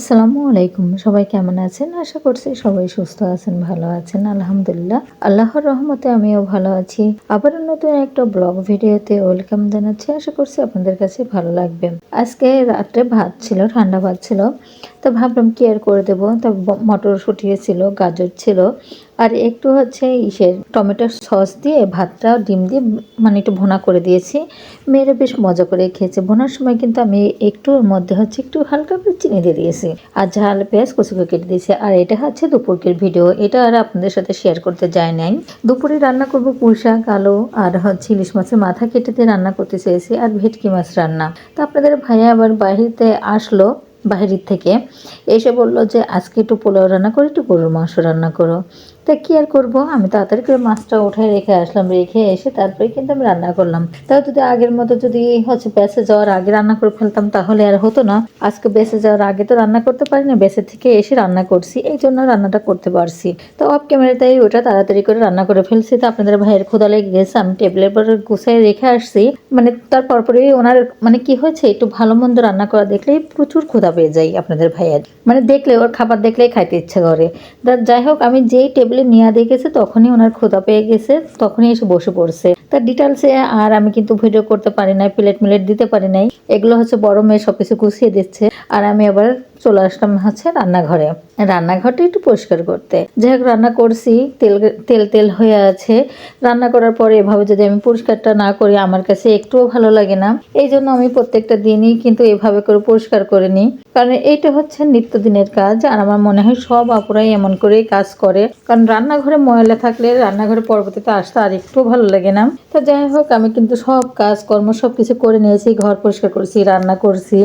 আসসালামু আলাইকুম। সবাই কেমন আছেন? আশা করছি সবাই সুস্থ আছেন, ভালো আছেন। আলহামদুলিল্লাহ। আল্লাহর রহমতে আমিও ভালো আছি। আবারও নতুন একটা ব্লগ ভিডিওতে ওয়েলকাম জানাচ্ছি। আশা করছি আপনাদের কাছে ভালো লাগবে। আজকে রাত্রে ভাত ছিল, ঠান্ডা ভাত ছিল। তো ভাবলাম কি আর করে দেবো? তা মটরশুঁটি ছিল, গাজর ছিল। আর একটু হচ্ছে ইসের টমেটোর সস দিয়ে ভাতটা ডিম দিয়ে মানে একটু ভুনা করে দিয়েছি। মেয়েরা বেশ মজা করে খেয়েছে। ভোনার সময় কিন্তু আমি একটু ওর মধ্যে হচ্ছে একটু হালকা করে চিনি দিয়ে দিয়েছি। আর ঝাল পেঁয়াজ কুচি করে কেটে দিয়েছি। আর এটা হচ্ছে দুপুরকের ভিডিও। এটা আর আপনাদের সাথে শেয়ার করতে যায় নাই। দুপুরে রান্না করব পুঁই শাক, আলু আর হচ্ছে ইলিশ মাছের মাথা কেটে দিয়ে রান্না করতে চেয়েছি আর ভেটকি মাছ রান্না। তো আপনাদের ভাইয়া আবার বাহিরতে আসলো, বাহিরের থেকে। এসে বলল যে, আজকে একটু পোলাও রান্না করে, একটু গরুর মাংস রান্না করো। তা কি আর করব? আমি তাড়াতাড়ি করে মাছটা উঠায় রেখে আসলাম, রেখে এসে তারপরে কিন্তু আমি রান্না করলাম। তাও যদি আগের মতো যদি হচ্ছে বেসে যাওয়ার আগে রান্না করে ফেলতাম, তাহলে আর হতো না। আজকে বেসে যাওয়ার আগে তো রান্না করতে পারি না বেসে থেকে এসে রান্না করছি, এই জন্য রান্নাটা করতে পারছি। তো অফ ক্যামেরাতেই ওটা তাড়াতাড়ি করে রান্না করে ফেলছি। তো আপনাদের ভাইয়ের ক্ষুদা লেগে গেছে, আমি টেবিলের পর গুছাই রেখে আসছি। মানে তার পরপরই ওনার মানে কি হয়েছে, একটু ভালো মন্দ রান্না করা দেখলেই প্রচুর ক্ষুধা পেয়ে যায় আপনাদের ভাইয়ের। মানে দেখলে, ওর খাবার দেখলেই খাইতে ইচ্ছা করে। যাই হোক, আমি যেই টেবিলে নিয়ে দেখেছে তখনই ওনার ক্ষুধা পেয়ে গেছে, তখনই এসে বসে পড়ছে। তার ডিটেলসে আর আমি কিন্তু ভিডিও করতে পারি নাই প্লেট মিলেট দিতে পারি নাই। এগুলো হচ্ছে বড় মেয়ে সবকিছু গুছিয়ে দিচ্ছে। আর আমি আবার চলে আসলাম হচ্ছে রান্নাঘরে। রান্নাঘরটা একটু পরিষ্কার করতে। যাই হোক, রান্না করছি, তেল তেল তেল হয়ে আছে। রান্না করার পরে এভাবে যদি আমি পরিষ্কারটা না করি, আমার কাছে একটুও ভালো লাগে না। এই জন্য আমি প্রত্যেকটা দিনই কিন্তু এভাবে করে পরিষ্কার করে নিই। কারণ এইটা হচ্ছে নিত্যদিনের কাজ, আর আমার মনে হয় সব আপুরাই এমন করেই কাজ করে। কারণ রান্নাঘরে ময়লা থাকলে রান্নাঘরে পরবর্তীতে আসতে আর একটু ভালো লাগে না। তো যাই হোক, আমি কিন্তু সব কাজ কর্ম সব কিছু করে নিয়েছি, ঘর পরিষ্কার করছি, রান্না করছি।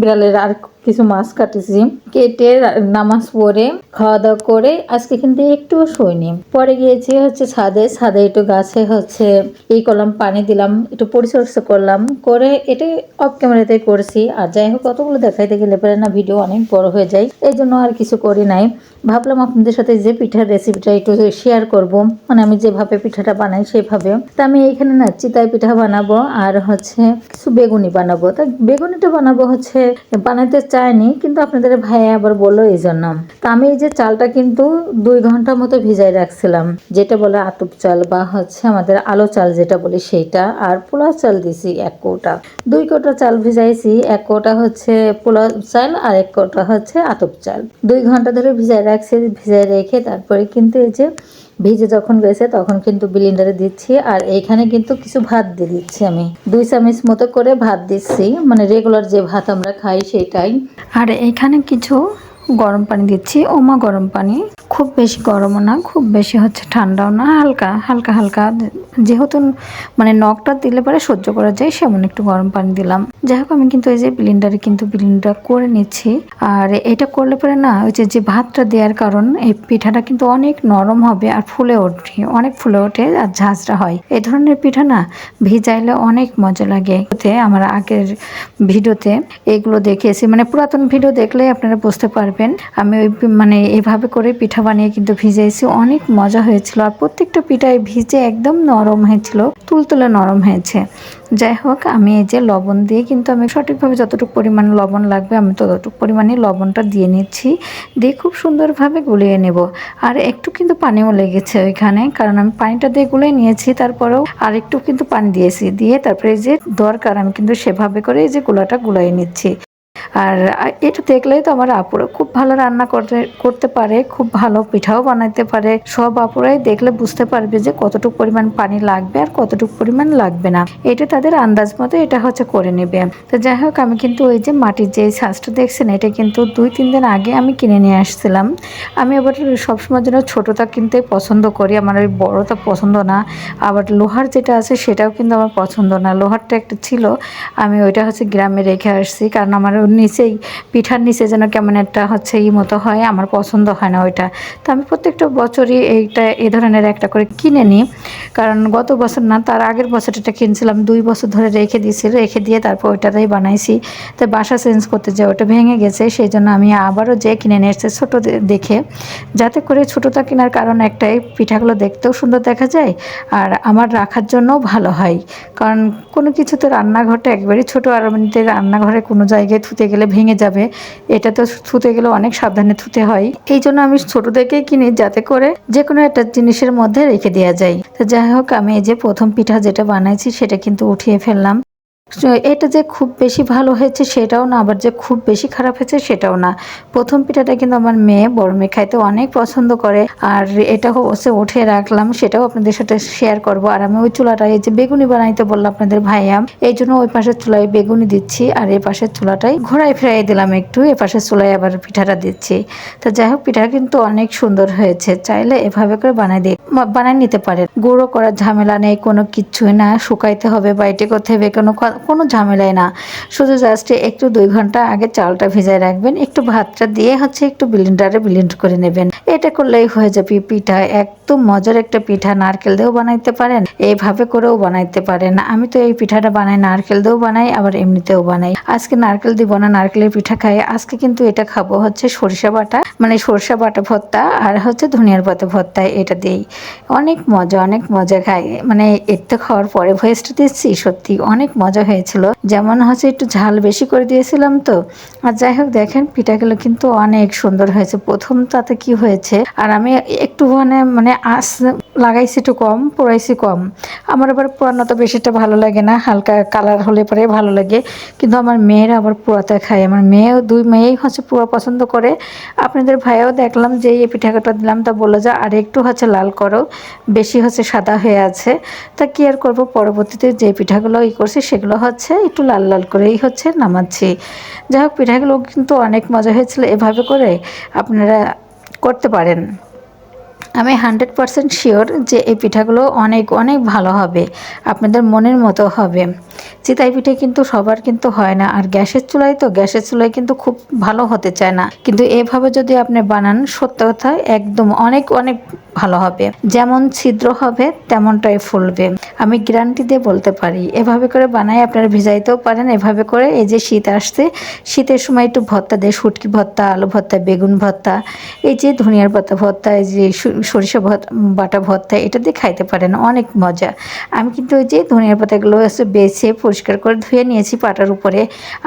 বিড়ালের আর কিছু মাছ কাটেছি। কেটে নামাজ পড়ে খাওয়া দাওয়া করে আজকে কিন্তু একটু শুইনি। পরে গিয়েছি হচ্ছে ছাদে। ছাদে একটু গাছে হচ্ছে এই করলাম পানি দিলাম, একটু পরিচর্যা করলাম। করে এটা অফ ক্যামেরাতে করছি। আর যাই হোক কতগুলো দেখাইতে গেলে পরে না ভিডিও অনেক বড় হয়ে যায়। এই জন্য আর কিছু করি নাই। ভাবলাম আপনাদের সাথে যে পিঠার রেসিপিটা একটু শেয়ার করব। মানে আমি যেভাবে পিঠাটা বানাই সেভাবে। তা আমি এখানে না চিতাই পিঠা বানাবো আর হচ্ছে কিছু বেগুনি বানাবো। তা বেগুনিটা বানাবো হচ্ছে বানাতে চাইনি কিন্তু আপনাদের ভাই আবার বলল এই জন্য তা আমি এই যে চালটা কিন্তু দুই ঘণ্টা মতো ভিজাই রাখছিলাম, যেটা বলে আতপ চাল বা হচ্ছে আমাদের আলো চাল যেটা বলি সেইটা, আর পোলা চাল দিছি এক কৌটা। দুই কৌটা চাল ভিজাইছি, এক কৌটা হচ্ছে পোলা চাল আর এক কৌটা হচ্ছে আতপ চাল। দুই ঘণ্টা ধরে ভিজাই রাখছি, ভিজাই রেখে তারপরে কিন্তু এই যে ভিজে যখন গেছে তখন কিন্তু ব্লিন্ডারে দিচ্ছি, আর এইখানে কিন্তু কিছু ভাত দিয়ে দিচ্ছি আমি। দুই চামচ মতো করে ভাত দিচ্ছি মানে রেগুলার যে ভাত আমরা খাই সেটাই। আর এখানে কিছু গরম পানি দিচ্ছি। ওমা গরম পানি। খুব বেশি গরমও না, খুব বেশি হচ্ছে ঠান্ডাও না, হালকা হালকা হালকা। যেহেতু মানে নখটা দিলে পরে সহ্য করা যায়, সেমন একটু গরম পানি দিলাম। যাই হোক, আমি কিন্তু এই যে ব্লিন্ডারে কিন্তু ব্লিন্ডার করে নিচ্ছি। আর এটা করলে পরে না, ওই যে যে ভাতটা দেওয়ার কারণ, এই পিঠাটা কিন্তু অনেক নরম হবে আর ফুলে ওঠে, অনেক ফুলে ওঠে আর ঝাঁঝরা হয়। এই ধরনের পিঠা না, ভিজাইলে অনেক মজা লাগে। আমার আগের ভিডিওতে এগুলো দেখিয়েছি মানে পুরাতন ভিডিও দেখলে আপনারা বুঝতে পারবেন আমি ওই মানে এভাবে করে পিঠা বানিয়ে কিন্তু ভিজেছি অনেক মজা হয়েছিল আর প্রত্যেকটা পিঠায় ভিজে একদম নরম হয়েছিল, তুলতুলে নরম হয়েছে। যাই হোক, আমি এই যে লবণ দিয়ে কিন্তু আমি সঠিকভাবে যতটুকু পরিমাণ লবণ লাগবে, আমি ততটুকু পরিমাণে লবণটা দিয়ে নিচ্ছি। দিয়ে খুব সুন্দরভাবে গুলিয়ে নেব। আর একটু কিন্তু পানিও লেগেছে ওইখানে, কারণ আমি পানিটা দিয়ে গুলিয়ে নিয়েছি, তারপরেও আর একটু কিন্তু পানি দিয়েছি। দিয়ে তারপরে যে দরকার, আমি কিন্তু সেভাবে করে এই যে গুলাটা গুলাই নিচ্ছি। আর এটা দেখলেই তো আমার আপুরা খুব ভালো রান্না করতে করতে পারে, খুব ভালো পিঠাও বানাইতে পারে। সব আপুরাই দেখলে বুঝতে পারবে যে কতটুকু পরিমাণ পানি লাগবে আর কতটুকু পরিমাণ লাগবে না। এটা তাদের আন্দাজ মতো এটা হচ্ছে করে নেবে। তো যাই হোক, আমি কিন্তু ওই যে মাটির যে ছাঁচটা দেখছেন, এটা কিন্তু দুই, তিন দিন আগে আমি কিনে নিয়ে আসছিলাম। আমি আবার সবসময় জন্য ছোটোটা কিনতে পছন্দ করি, আমার ওই বড়টা পছন্দ না। আবার লোহার যেটা আছে সেটাও কিন্তু আমার পছন্দ না। লোহারটা একটা ছিল, আমি ওইটা হচ্ছে গ্রামে রেখে আসছি, কারণ আমার নিচেই, পিঠার নিচে যেন কেমন একটা হচ্ছে ই মতো হয়, আমার পছন্দ হয় না ওইটা। তো আমি প্রত্যেকটা বছরই এইটা, এ ধরনের একটা করে কিনে নিই। কারণ গত বছর না, তার আগের বছর এটা কিনছিলাম, দুই বছর ধরে রেখে দিয়েছি রেখে দিয়ে তারপর ওইটাতেই বানাইছি। তো বাসা চেঞ্জ করতে যে ওটা ভেঙে গেছে, সেই জন্য আমি আবারও যে কিনে নিয়ে এসেছি ছোটো দেখে। যাতে করে ছোটোটা কেনার কারণ একটাই, পিঠাগুলো দেখতেও সুন্দর দেখা যায়, আর আমার রাখার জন্যও ভালো হয়। কারণ কোনো কিছু তো রান্নাঘরটা একবারই ছোটো আর রান্নাঘরে কোনো জায়গায় থুতে গেলে ভেঙে যাবে। এটা তো থুতে গেলে অনেক সাবধানে থুতে হয়। এই জন্য আমি ছোট থেকেই কিনি যাতে করে যে কোনো একটা জিনিসের মধ্যে রেখে দেওয়া যায়। তো যাই হোক, আমি এই যে প্রথম পিঠা যেটা বানাইছি, সেটা কিন্তু উঠিয়ে ফেললাম। এটা যে খুব বেশি ভালো হয়েছে সেটাও না, আবার যে খুব বেশি খারাপ হয়েছে সেটাও না। প্রথম পিঠাটা কিন্তু আমার মেয়ে, বড় মেয়ে খাইতে অনেক পছন্দ করে, আর এটা হচ্ছে উঠে রাখলাম, সেটাও আপনাদের সাথে শেয়ার করব। আর আমি ওই চুলাটা, এই যে বেগুনি বানাইতে বললাম আপনাদের ভাইয়াম এই জন্য ওই পাশের চুলায় বেগুনি দিচ্ছি, আর এই পাশের চুলাটাই ঘোরাই ফেরাই দিলাম একটু, এ পাশের চুলায় আবার পিঠাটা দিচ্ছি। তো যাই হোক, পিঠা কিন্তু অনেক সুন্দর হয়েছে, চাইলে এভাবে করে বানাই দিয়ে বানাই নিতে পারেন গুঁড়ো করার ঝামেলা নেই, কোনো কিচ্ছুই না, শুকাইতে হবে বাইটে করতে হবে, কোনো কোনো ঝামেলাই না। শুধু জাস্ট একটু দুই ঘণ্টা আগে চালটা ভিজায় রাখবেন, একটু ভাতটা দিয়ে হচ্ছে একটু ব্লিন্ডারে ব্লিন্ড করে নেবেন। এটা করলেই হয়ে যাবে পিঠা, একদম মজার একটা পিঠা, নারকেল দিয়েও বানাইতে পারেন, এইভাবে করেও বানাইতে পারেন। আমি তো এই পিঠাটা বানাই, নারকেল দিয়েও বানাই, আবার এমনিতেও বানাই। আজকে নারকেল দিব না, নারকেলের পিঠা খাই, আজকে কিন্তু এটা খাব হচ্ছে সরিষা বাটা মানে সরিষা বাটা ভর্তা আর হচ্ছে ধনিয়ার পাতা ভর্তা, এটা দিয়েই। অনেক মজা অনেক মজা খাই। মানে এতে খাওয়ার পরে ভয়েসটা দিচ্ছি, সত্যি অনেক মজা হয়েছিল। যেমন হচ্ছে একটু ঝাল বেশি করে দিয়েছিলাম তো। আর যাই হোক, দেখেন পিঠাগুলো কিন্তু অনেক সুন্দর হয়েছে। প্রথম তাতে কি হয়েছে? আর আমি একটু মানে মানে আস লাগাইছি একটু কম, পোড়াইছি কম। আমার আবার পোড়ানো তো বেশিটা ভালো লাগে না, হালকা কালার হলে পরে ভালো লাগে। কিন্তু আমার মেয়েরা আবার পোড়াতে খায়। আমার মেয়েও, দুই মেয়েই হচ্ছে পুরো পছন্দ করে। আপনাদের ভাইয়াও দেখলাম যে এই পিঠাটা দিলাম, তা বলল যে আর একটু হচ্ছে লাল করো, বেশি হচ্ছে সাদা হয়ে আছে। তা কি আর করব? পরবর্তীতে যে পিঠাগুলো ই করছি, সেগুলো হচ্ছে একটু লাল লাল করেই হচ্ছে নামাচ্ছি। যাই হোক, পিঠাগুলো কিন্তু অনেক মজা হয়েছিল এভাবে করে আপনারা করতে পারেন। আমি হান্ড্রেড পারসেন্ট শিওর যে এই পিঠাগুলো অনেক অনেক ভালো হবে, আপনাদের মনের মতো হবে। চিতাই পিঠে কিন্তু সবার কিন্তু হয় না, আর গ্যাসের চুলায় তো, গ্যাসের চুলায় কিন্তু খুব ভালো হতে চায় না। কিন্তু এভাবে যদি আপনি বানান, সত্য কথা, একদম অনেক অনেক ভালো হবে। যেমন ছিদ্র হবে, তেমনটাই ফুলবে। আমি গ্যারান্টি দিয়ে বলতে পারি, এভাবে করে বানাই আপনারা ভিজাইতেও পারেন, এভাবে করে এই যে শীত আসছে, শীতের সময় একটু ভর্তা দেয়, শুটকি ভর্তা, আলু ভর্তা, বেগুন ভর্তা, এই যে ধনিয়ার পাতা ভর্তা, এই যে সরিষা বাটা ভর্তা এটা দিয়ে খাইতে পারেন, অনেক মজা। আমি কিন্তু ওই যে ধনিয়ার পাতাগুলো বেছে পরিষ্কার করে ধুয়ে নিয়েছি পাটার উপরে।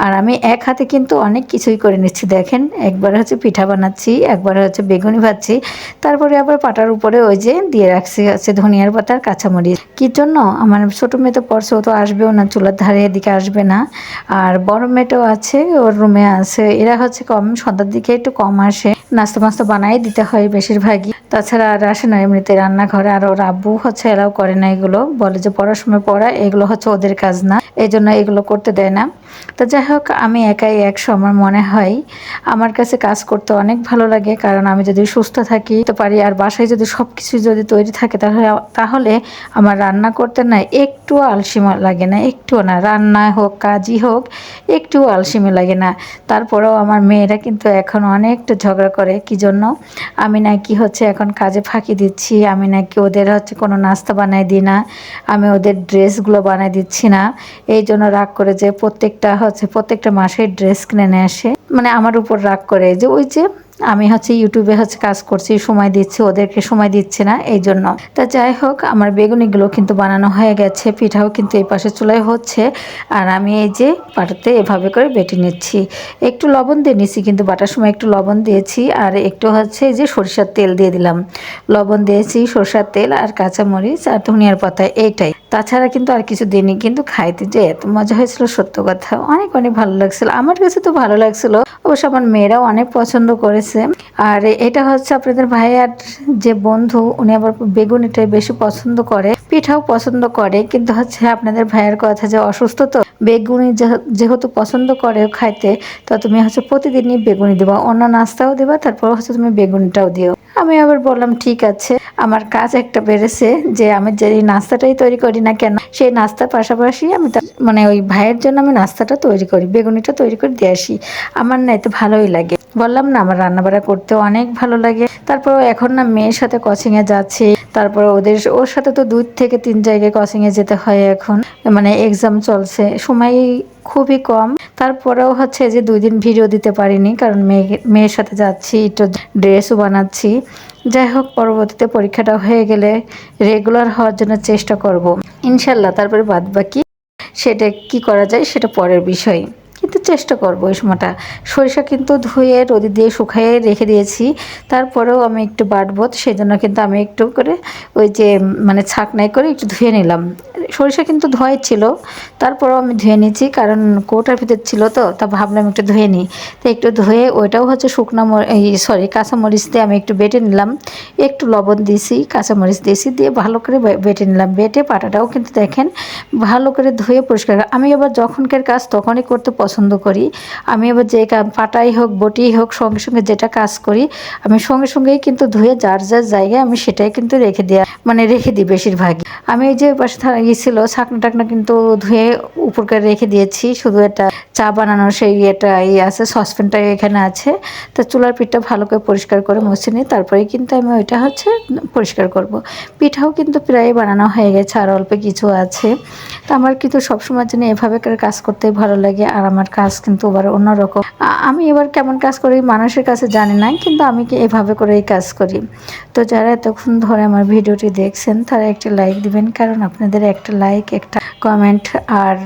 আর আমি এক হাতে কিন্তু অনেক কিছুই করে নিচ্ছি, দেখেন। একবার হচ্ছে পিঠা বানাচ্ছি, একবার হচ্ছে বেগুনি ভাজছি। তারপরে আবার পাটার উপরে ওই যে দিয়ে রাখছি হচ্ছে ধনিয়ার পাতার কাঁচামরিচ। কি জন্য? আমার ছোটো মেয়ে তো ও তো আসবেও না, চুলার ধারে এদিকে আসবে না। আর বড় মেয়েটাও আছে, ওর রুমে আছে। এরা হচ্ছে কম, সন্ধ্যার দিকে একটু কম আসে। নাস্তা মাস্তা বানাই দিতে হয় বেশিরভাগই। তাছাড়া আর আসে না এমনিতে রান্নাঘরে। আর ওর আব্বু হচ্ছে এলাও করে না এগুলো। বলে যে পড়াশোনায় পড়া এগুলো হচ্ছে ওদের কাজ না। এই জন্য এগুলো করতে দেয় না। তো যাই হোক, আমি একাই এক সময় মনে হয়। আমার কাছে কাজ করতে অনেক ভালো লাগে, কারণ আমি যদি সুস্থ থাকি, তো পারি। আর বাসায় যদি সব কিছু যদি তৈরি থাকে, তাহলে তাহলে আমার রান্না করতে না একটু আলসিমা লাগে না, একটুও না। রান্না হোক, কাজই হোক একটু আলসিমে লাগে না। তারপরেও আমার মেয়েরা কিন্তু এখন অনেকটা ঝগড়া করে, কি জন্য? আমি নাকি হচ্ছে এখন কাজে ফাঁকি দিচ্ছি, আমি নাকি ওদের হচ্ছে কোনো নাস্তা বানাই দিই না, আমি ওদের ড্রেসগুলো বানাই দিচ্ছি না। এই জন্য রাগ করে যে প্রত্যেকটা হচ্ছে প্রত্যেকটা মাসের ড্রেস কিনে আসে। মানে আমার উপর রাগ করে যে ওই যে আমি হচ্ছে ইউটিউবে হচ্ছে কাজ করছি, সময় দিচ্ছি, ওদেরকে সময় দিচ্ছে না এই জন্য তা যাই হোক, আমার বেগুনিগুলো কিন্তু বানানো হয়ে গেছে, পিঠাও কিন্তু এই পাশে চুলায় হচ্ছে, আর আমি এই যে পাটাতে এভাবে করে বেটে নিচ্ছি। একটু লবণ দিয়ে নিচ্ছি কিন্তু বাটার সময় একটু লবণ দিয়েছি, আর একটু হচ্ছে যে সরিষার তেল দিয়ে দিলাম। লবণ দিয়েছি, সরষার তেল আর কাঁচামরিচ আর ধনিয়ার পাতা, এইটাই। তাছাড়া কিন্তু আর কিছু দিনই কিন্তু খাইতে যে এত মজা হয়েছিল, সত্য কথা। অনেক অনেক ভালো লাগছিল। আমার কাছে তো ভালো লাগছিল। অবশ্য আমার মেয়েরাও অনেক পছন্দ করেছে। আর এটা হচ্ছে আপনাদের ভাইয়ার যে বন্ধু, উনি আবার বেগুনিটাই বেশি পছন্দ করে, পিঠাও পছন্দ করে। কিন্তু হচ্ছে আপনাদের ভাইয়ের কথা যে অসুস্থ তো, বেগুনি যেহেতু পছন্দ করে খাইতে, তো তুমি হচ্ছে প্রতিদিনই বেগুনি দেবা। অন্য নাস্তাও দেবা, তারপর হচ্ছে তুমি বেগুনিটাও দিও। আমি আবার বললাম, ঠিক আছে, আমার কাজ একটা বেড়েছে যে আমি যে নাস্তাটাই তৈরি করি না কেন, সেই নাস্তার পাশাপাশি আমি মানে ওই ভাইয়ের জন্য আমি নাস্তাটা তৈরি করি, বেগুনিটা তৈরি করে দিয়ে আসি। আমার না এতে ভালোই লাগে। বললাম না, আমার রান্নাবাড়া করতে অনেক ভালো লাগে। তারপর এখন না মেয়ের সাথে কোচিংয়ে যাচ্ছে। তারপর ওদের, ওর সাথে তো দুই থেকে তিন জায়গায় কোচিংয়ে যেতে হয় এখন। মানে এক্সাম চলছে। সময় খুবই কম। তারপরেও হচ্ছে যে দুই দিন ভিডিও দিতে পারিনি, কারণ মেয়ে, মেয়ের সাথে যাচ্ছি, একটু ড্রেসও বানাচ্ছি। যাই হোক, পরবর্তীতে পরীক্ষাটা হয়ে গেলে রেগুলার হওয়ার জন্য চেষ্টা করব। ইনশাল্লাহ, তারপরে বাদ বাকি সেটা কি করা যায় সেটা পরের বিষয়। কিন্তু চেষ্টা করব ওই সময়টা। সরিষা কিন্তু ধুয়ে রোদে দিয়ে শুকাইয়ে রেখে দিয়েছি। তারপরেও আমি একটু বাটবো সেই জন্য কিন্তু আমি একটু করে ওই যে মানে ছাকনাই করে একটু ধুয়ে নিলাম। সরিষা কিন্তু ধোয়াই ছিল, তারপরেও আমি ধুয়ে নিয়েছি, কারণ কোটার ভিতর ছিল তো, তা ভাবলাম একটু ধুয়ে নিই। তো একটু ধুয়ে ওইটাও হচ্ছে শুকনো এই সরি কাঁচামরিচ দিয়ে আমি একটু বেটে নিলাম। একটু লবণ দিয়েছি, কাঁচামরিচ দিয়েছি, দিয়ে ভালো করে বেটে নিলাম। বেটে পাটাটাও কিন্তু দেখেন, ভালো করে ধুয়ে পরিষ্কার আমি আবার যখনকার কাজ তখনই করতে পছন্দ করি। আমি আবার যে পাটাই হোক, বটি হোক, সঙ্গে সঙ্গে যেটা কাজ করি, আমি সঙ্গে সঙ্গেই কিন্তু ধুয়ে যার যার জায়গায় আমি সেটাই কিন্তু রেখে দেওয়া মানে রেখে দিই বেশিরভাগই। আমি ওই যে পাশে ইয়ে ছাকনা টাকনা কিন্তু ধুয়ে উপর করে রেখে দিয়েছি, শুধু একটা চা বানানোর সেই এটা ইয়ে আছে, সসপ্যানটা এখানে আছে। তো চুলার পিঠটা ভালো করে পরিষ্কার করে মুছে নিই তারপরে কিন্তু আমি ওইটা হচ্ছে পরিষ্কার করব। পিঠাও কিন্তু প্রায় বানানো হয়ে গেছে, আর অল্প কিছু আছে। তো আমার কিন্তু সবসময়ের জন্য এভাবে করে কাজ করতে ভালো লাগে, আর আমার কাজ কিন্তু এবার অন্যরকম। আমি এবার কেমন কাজ করি মানুষের কাছে জানি না, কিন্তু আমি কি এভাবে করেই কাজ করি। তো যারা এতক্ষণ ধরে আমার ভিডিওটি দেখছেন, তারা একটা লাইক দিবেন, কারণ আপনাদের একটা লাইক একটা কমেন্ট আর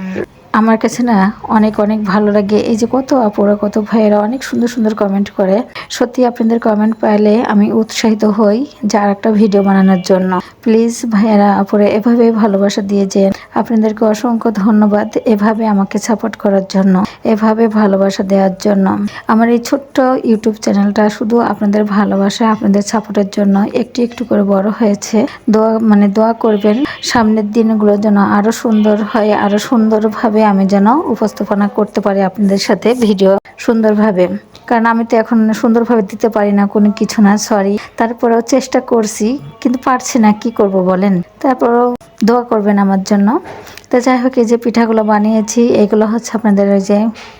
আমার কাছে না অনেক অনেক ভালো লাগে। এই যে কত আপুরা, কত ভাইয়েরা অনেক সুন্দর সুন্দর কমেন্ট করে। সত্যি আপনাদের কমেন্ট পাইলে আমি উৎসাহিত হই যার একটা ভিডিও বানানোর জন্য। প্লিজ ভাইয়েরা, আপুরা এভাবে ভালোবাসা দিয়ে যেন আপনাদেরকে অসংখ্য ধন্যবাদ এভাবে আমাকে সাপোর্ট করার জন্য, এভাবে ভালোবাসা দেওয়ার জন্য। আমার এই ছোট্ট ইউটিউব চ্যানেলটা শুধু আপনাদের ভালোবাসা, আপনাদের সাপোর্টের জন্য একটু একটু করে বড় হয়েছে। দোয়া মানে দোয়া করবেন, সামনের দিনগুলো যেন আরও সুন্দর হয়, আরও সুন্দরভাবে আমি যেন উপস্থাপনা করতে পারি আপনাদের সাথে ভিডিও সুন্দরভাবে। কারণ আমি তো এখন সুন্দরভাবে দিতে পারি না, কোনো কিছু না সরি তারপরেও চেষ্টা করছি, কিন্তু পারছি না, কি করব বলেন? তারপরেও দোয়া করবেন আমার জন্য। তো যাই হোক, এই যে পিঠাগুলো বানিয়েছি, এগুলো হচ্ছে আপনাদের ওই যে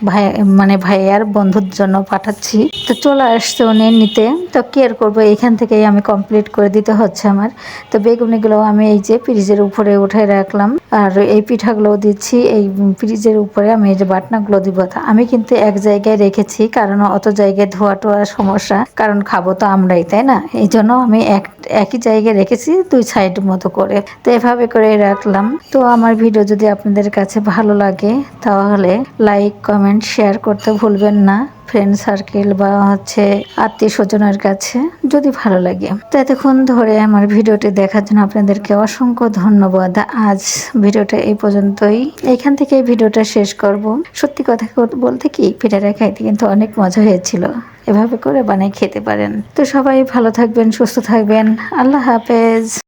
ভাই মানে ভাইয়ার বন্ধুর জন্য পাঠাচ্ছি। তো চলে আসছে উনি নিতে। তো কি আর করব, এখান থেকেই আমি কমপ্লিট করে দিতে হচ্ছে আমার। তো বেগুনিগুলো আমি এই যে ফ্রিজের উপরে উঠে রাখলাম। আর এই পিঠাগুলো দিচ্ছি, এই ফ্রিজের উপরে আমি এই যে বাটনাগুলো দিব। আমি কিন্তু এক জায়গায় রেখেছি, কারণ অত জায়গায় ধোয়া টোয়া সমস্যা, কারণ খাব তো আমরাই, তাই না? এই জন্য আমি এক, একই জায়গায় রেখেছি, দুই সাইড মতো করে। তো এভাবে করে রাখলাম। তো আমার ভিডিও যদি আপনাদের কাছে ভালো লাগে, তাহলে লাইক কমেন্ট শেয়ার করতে ভুলবেন না। ফ্রেন্ড সার্কেল বা হচ্ছে আত্মীয় স্বজনের কাছে যদি ভালো লাগে। তো এতক্ষণ ধরে আমার ভিডিওটি দেখার জন্য আপনাদেরকে অসংখ্য ধন্যবাদ। আজ ভিডিওটা এই পর্যন্তই। এখান থেকে ভিডিওটা শেষ করব। সত্যি কথা বলতে কি পিঠাটা খাইতে কিন্তু অনেক মজা হয়েছিল। এভাবে করে বানিয়ে খেতে পারেন। তো সবাই ভালো থাকবেন, সুস্থ থাকবেন। আল্লাহ হাফেজ।